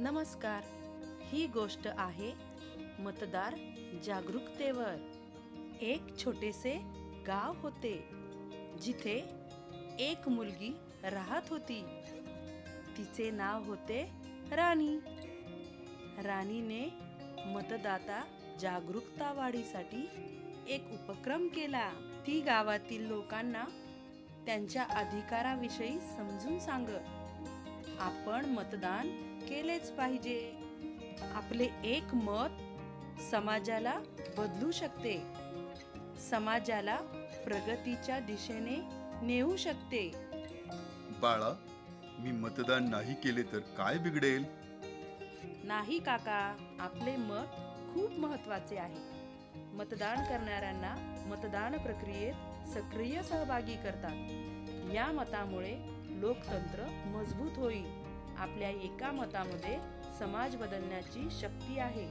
नमस्कार. ही गोष्ट आहे मतदार जागरूकतेवर. एक छोटेसे गाव होते जिथे एक मुलगी राहत होती. तिचे नाव होते राणी. राणीने मतदाता जागरूकता वाढीसाठी एक उपक्रम केला. ती गावातील लोकांना त्यांच्या अधिकाराविषयी समजून सांगत आपण मतदान केलेच पाहिजे. आपले एक मत समाजाला बदलू शकते. समाजाला प्रगतीच्या दिशेने नेऊ शकते. बाळा मी मतदान नाही केले तर काय बिघडेल? नाही काका आपले मत खूप महत्त्वाचे आहे. मतदान करणाऱ्यांना मतदान प्रक्रियेत सक्रिय सहभागी करतात. या मतामुळे लोकतंत्र मजबूत होईल. आपल्या एका मतामध्ये समाज बदलण्याची शक्ती आहे.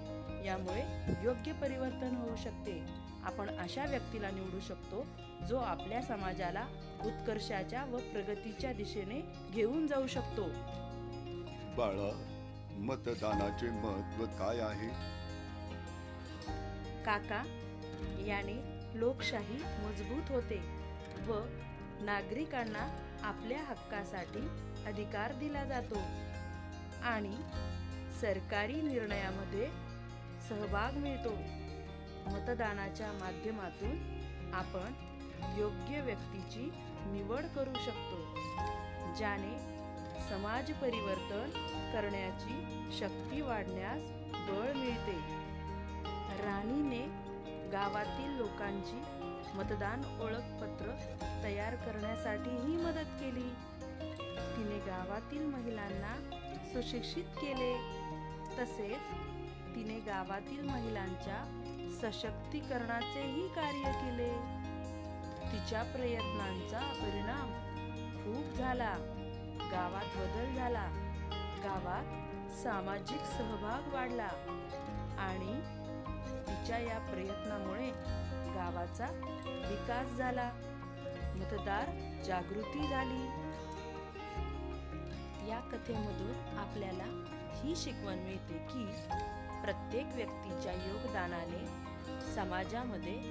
यामुळे योग्य परिवर्तन होऊ शकते. आपण अशा व्यक्तीला निवडू शकतो जो आपल्या समाजाला उत्कर्षाच्या व प्रगतीच्या दिशेने घेऊन जाऊ शकतो. बाळा मतदानाचे महत्त्व काय आहे? काका याने लोकशाही मजबूत होते व नागरिकांना आपल्या हक्कासाठी अधिकार दिला जातो आणि सरकारी निर्णयामध्ये सहभाग मिळतो. मतदानाच्या माध्यमातून आपण योग्य व्यक्तीची निवड करू शकतो ज्याने समाज परिवर्तन करण्याची शक्ती वाढण्यास बळ मिळते. राणीने गावातील लोकांची मतदान ओळखपत्र तयार करण्यासाठीही मदत केली. तिने गावातील महिलांना सुशिक्षित केले. तसेच तिने गावातील महिलांच्या सशक्तीकरणाचेही कार्य केले. तिच्या प्रयत्नांचा परिणाम खूप झाला. गावात बदल झाला. गावात सामाजिक सहभाग वाढला. आणि तिच्या या प्रयत्नामुळे गावाचा विकास झाला. मतदार जागृती झाली. या कथेमधून आपल्याला ही शिकवण मिळते की प्रत्येक व्यक्तीच्या योगदानाने समाजामध्ये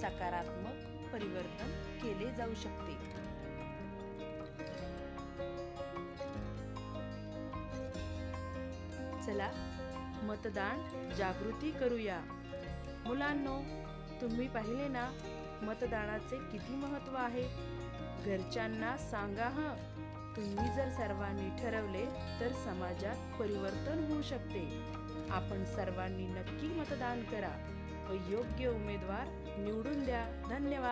सकारात्मक परिवर्तन केले जाऊ शकते. चला मतदान जागृती करूया. मुलांनो तुम्ही पाहिले ना मतदानाचे किती महत्त्व आहे? घरच्यांना सांगा ह. तुम्ही जर सर्वांनी ठरवले तर समाजात परिवर्तन होऊ शकते. आपण सर्वांनी नक्की मतदान करा. व योग्य उमेदवार निवडून द्या. धन्यवाद.